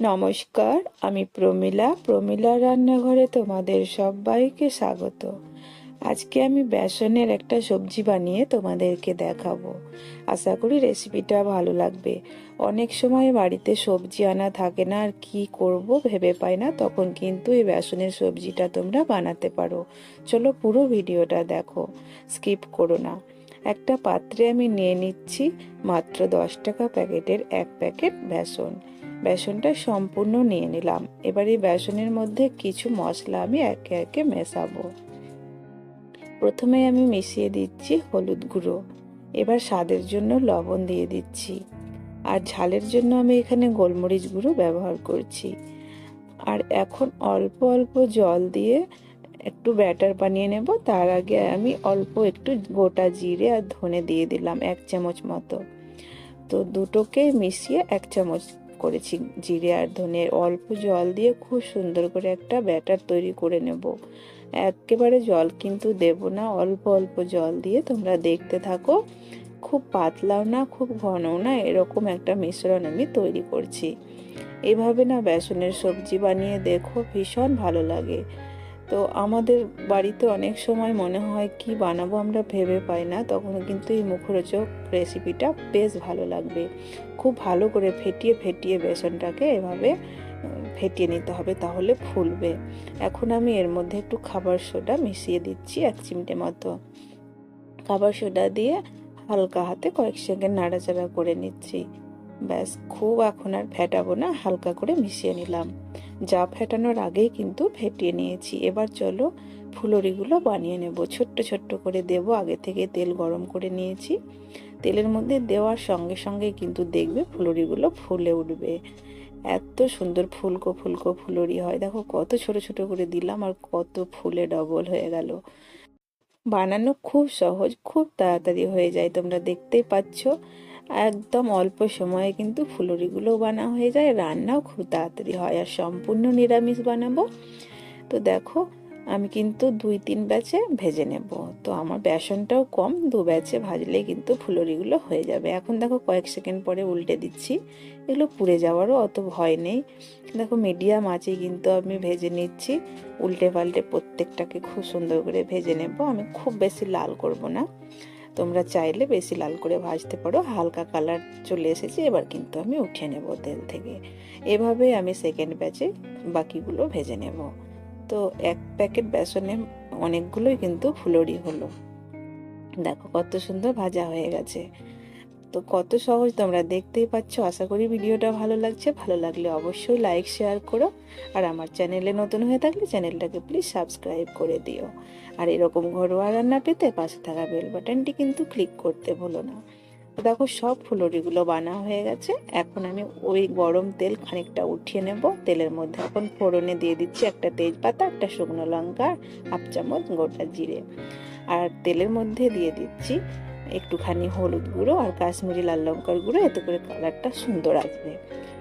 নমস্কার, আমি প্রমিলা। প্রমিলা রান্নাঘরে তোমাদের সবাইকে স্বাগত। আজকে আমি বেসনের একটা সবজি বানিয়ে তোমাদেরকে দেখাবো। আশা করি রেসিপিটা ভালো লাগবে। অনেক সময় বাড়িতে সবজি আনা থাকে না, আর কি করব ভেবে পাই না, তখন কিন্তু এই বেসনের সবজিটা তোমরা বানাতে পারো। চলো পুরো ভিডিওটা দেখো, স্কিপ করো না। একটা পাত্রে আমি নিয়ে নিচ্ছি মাত্র দশ টাকা প্যাকেটের এক প্যাকেট বেসন। বেসনটা সম্পূর্ণ নিয়ে নিলাম। এবার এই বেসনের মধ্যে কিছু মশলা আমি একে একে মেশাবো। প্রথমে আমি মিশিয়ে দিচ্ছি হলুদ গুঁড়ো। এবার স্বাদের জন্য লবণ দিয়ে দিচ্ছি। আর ঝালের জন্য আমি এখানে গোলমরিচ গুঁড়ো ব্যবহার করছি। আর এখন অল্প অল্প জল দিয়ে একটু ব্যাটার বানিয়ে নেব। তার আগে আমি অল্প একটু গোটা জিরে আর ধনে দিয়ে দিলাম এক চামচ মতো। তো দুটোকে মিশিয়ে এক চামচ করেছি। জিরে আর ধনের অল্প জল দিয়ে খুব সুন্দর করে একটা ব্যাটার তৈরি করে নেব। একেবারে জল কিন্তু দেব না, অল্প অল্প জল দিয়ে তোমরা দেখতে থাকো। খুব পাতলাও না, খুব ঘনও না, এরকম একটা মিশ্রণ আমি তৈরি করছি। এভাবে না বেসনের সবজি বানিয়ে দেখো, ভীষণ ভালো লাগে। তো আমাদের বাড়িতে অনেক সময় মনে হয় কি বানাবো আমরা ভেবে পাই না, তখন কিন্তু এই মুখরোচক রেসিপিটা বেশ ভালো লাগবে। খুব ভালো করে ফেটিয়ে ফেটিয়ে বেসনটাকে এভাবে ফেটিয়ে নিতে হবে তাহলে ফুলবে। এখন আমি এর মধ্যে একটু খাবার সোডা মিশিয়ে দিচ্ছি এক চিমটে মতো। খাবার সোডা দিয়ে হালকা হাতে কয়েক সেকেন্ড নাড়াচাড়া করে নিচ্ছি। ব্যাস, খুব এখন আর ফেটাবো না, হালকা করে মিশিয়ে নিলাম। যা ফেটানোর আগেই কিন্তু ফেটিয়ে নিয়েছি। এবার চলো ফুলরিগুলো বানিয়ে নেব। ছোট্ট ছোট্ট করে দেব। আগে থেকে তেল গরম করে নিয়েছি। তেলের মধ্যে দেওয়ার সঙ্গে সঙ্গে কিন্তু দেখবে ফুলরিগুলো ফুলে উঠবে। এত সুন্দর ফুলকো ফুলকো ফুলরি হয়। দেখো কত ছোট ছোট করে দিলাম আর কত ফুলে ডবল হয়ে গেল। বানানো খুব সহজ, খুব তাড়াতাড়ি হয়ে যায়। তোমরা দেখতেই পাচ্ছ। একদম অল্প সময়ে কিন্তু ফুলরিগুলো বানা হয়ে যায়, রান্নাও খুব তাড়াতাড়ি হয় আর সম্পূর্ণ নিরামিষ বানাবো। তো দেখো, আমি কিন্তু দুই তিন ব্যাচে ভেজে নেব। তো আমার বেসনটাও কম, দু ব্যাচে ভাজলে কিন্তু ফুলরিগুলো হয়ে যাবে। এখন দেখো কয়েক সেকেন্ড পরে উল্টে দিচ্ছি। এগুলো পুড়ে যাওয়ারও অত ভয় নেই। দেখো মিডিয়াম আছে কিন্তু আমি ভেজে নিচ্ছি। উল্টে পাল্টে প্রত্যেকটাকে খুব সুন্দর করে ভেজে নেব। আমি খুব বেশি লাল করব না। তোমরা চাইলে বেশি লাল করে ভাজতে পারো। হালকা কালার চলে এসেছে, এবার কিন্তু আমি উঠিয়ে নেব তেল থেকে। এভাবে আমি সেকেন্ড ব্যাচে বাকিগুলো ভেজে নেব। তো এক প্যাকেট বেসনে অনেকগুলোই কিন্তু ফুলরি হলো। দেখো কত সুন্দর ভাজা হয়ে গেছে। তো কত সহজ তোমরা দেখতেই পাচ্ছ। আশা করি ভিডিওটা ভালো লাগছে। ভালো লাগলে অবশ্যই লাইক শেয়ার করো। আর আমার চ্যানেলে নতুন হয়ে থাকলে চ্যানেলটাকে প্লিজ সাবস্ক্রাইব করে দিও। আর এরকম ঘরোয়া রান্না পেতে পাশে থাকা বেল বাটনটি কিন্তু ক্লিক করতে ভুলো না। দেখো সব ফুলরিগুলো বানা হয়ে গেছে। এখন আমি ওই গরম তেল খানিকটা উঠিয়ে নেব। তেলের মধ্যে এখন ফোড়নে দিয়ে দিচ্ছি একটা তেজপাতা, একটা শুকনো লঙ্কা হাফ চামচ গোটা জিরে। আর তেলের মধ্যে দিয়ে দিচ্ছি একটুখানি হলুদ গুঁড়ো আর কাশ্মীরি লাল লঙ্কার গুঁড়ো, এতে করে কালারটা সুন্দর আসবে।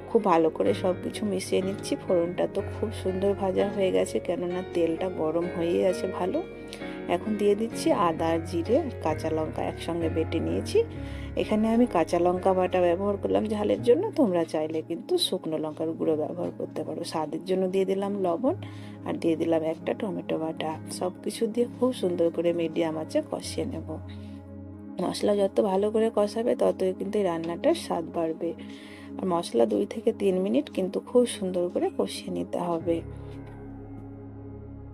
খুব ভালো করে সব কিছু মিশিয়ে নিচ্ছি, ফোড়নটা তো খুব সুন্দর ভাজা হয়ে গেছে, কেননা তেলটা গরম হয়ে আছে ভালো। এখন দিয়ে দিচ্ছি আদা, জিরে আর কাঁচা লঙ্কা একসঙ্গে বেটে নিয়েছি। এখানে আমি কাঁচা লঙ্কা বাটা ব্যবহার করলাম ঝালের জন্য, তোমরা চাইলে কিন্তু শুকনো লঙ্কার গুঁড়ো ব্যবহার করতে পারো। স্বাদের জন্য দিয়ে দিলাম লবণ আর দিয়ে দিলাম একটা টমেটো বাটা। সব কিছু দিয়ে খুব সুন্দর করে মিডিয়াম আছে কষিয়ে নেব। মশলা যত ভালো করে কষাবে, ততই কিন্তু এই রান্নাটার স্বাদ বাড়বে। আর মশলা দুই থেকে তিন মিনিট কিন্তু খুব সুন্দর করে কষিয়ে নিতে হবে।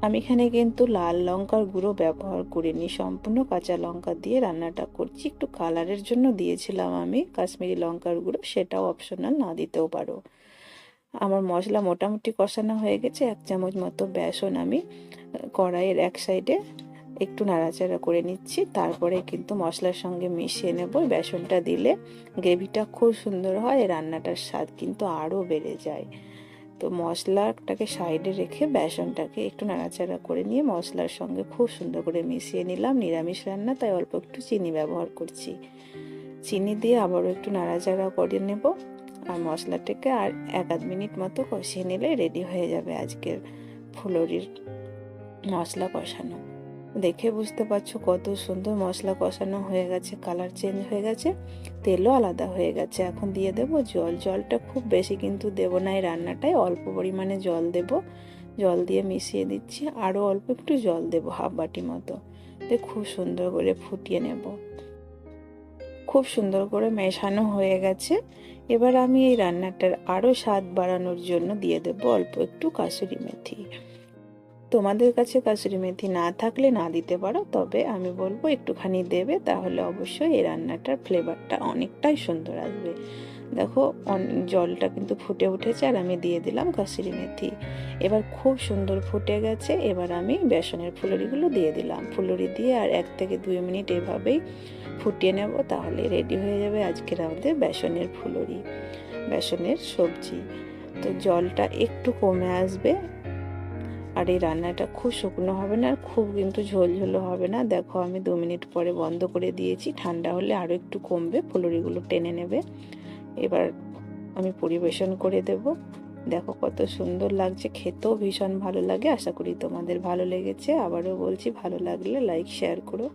আমি এখানে কিন্তু লাল লঙ্কার গুঁড়ো ব্যবহার করিনি, সম্পূর্ণ কাঁচা লঙ্কা দিয়ে রান্নাটা করছি। একটু কালারের জন্য দিয়েছিলাম আমি কাশ্মীরি লঙ্কার গুঁড়ো, সেটাও অপশনাল না দিতেও পারো। আমার মশলা মোটামুটি কষানো হয়ে গেছে, এক চামচ মতো বেসন আমি কড়াইয়ের এক সাইডে একটু নাড়াচাড়া করে নিচ্ছি। তারপরে কিন্তু মশলার সঙ্গে মিশিয়ে নেব। বেসনটা দিলে গ্রেভিটা খুব সুন্দর হয়, রান্নাটার স্বাদ কিন্তু আরও বেড়ে যায়। তো মশলাটাকে সাইডে রেখে বেসনটাকে একটু নাড়াচাড়া করে নিয়ে মশলার সঙ্গে খুব সুন্দর করে মিশিয়ে নিলাম। নিরামিষ রান্না, তাই অল্প একটু চিনি ব্যবহার করছি। চিনি দিয়ে আবারও একটু নাড়াচাড়া করে নেব। আর মশলাটাকে আর এক আধ মিনিট মতো কষিয়ে নিলে রেডি হয়ে যাবে আজকের ফুলরির মশলা কষানো। দেখে বুঝতে পারছ কত সুন্দর মশলা কষানো হয়ে গেছে কালার চেঞ্জ হয়ে গেছে, তেলও আলাদা হয়ে গেছে। এখন দিয়ে দেব জল। জলটা খুব বেশি কিন্তু দেব না এই রান্নাটায়, অল্প পরিমাণে জল দেব। জল দিয়ে মিশিয়ে দিচ্ছি, আরও অল্প একটু জল দেব হাফ বাটি মতো। খুব সুন্দর করে ফুটিয়ে নেব। খুব সুন্দর করে মেশানো হয়ে গেছে। এবার আমি এই রান্নাটার আরও স্বাদ বাড়ানোর জন্য দিয়ে দেব অল্প একটু কাসুরি মেথি। তোমাদের কাছে কাসুরি মেথি না থাকলে না দিতে পারো, তবে আমি বলব একটুখানি দেবে, তাহলে অবশ্যই এই রান্নাটার ফ্লেভারটা অনেকটাই সুন্দর আসবে। দেখো জলটা কিন্তু ফুটে উঠেছে, আর আমি দিয়ে দিলাম কাসুরি মেথি। এবার খুব সুন্দর ফুটে গেছে, এবার আমি বেসনের ফুলুরিগুলো দিয়ে দিলাম। ফুলুরি দিয়ে আর এক থেকে দুই মিনিট এভাবেই ফুটিয়ে নেব, তাহলে রেডি হয়ে যাবে আজকের আমাদের বেসনের ফুলুরি, বেসনের সবজি। তো জলটা একটু কমে আসবে আর এই রান্নাটা খুব শুকনো হবে না, আর খুব কিন্তু ঝোলঝোলো হবে না। দেখো আমি দু মিনিট পরে বন্ধ করে দিয়েছি, ঠান্ডা হলে আরও একটু কমবে, ফুলুরিগুলো টেনে নেবে। এবার আমি পরিবেশন করে দেব। দেখো কত সুন্দর লাগছে, খেতেও ভীষণ ভালো লাগে, আশা করি তোমাদের ভালো লেগেছে। আবারও বলছি, ভালো লাগলে লাইক শেয়ার করো।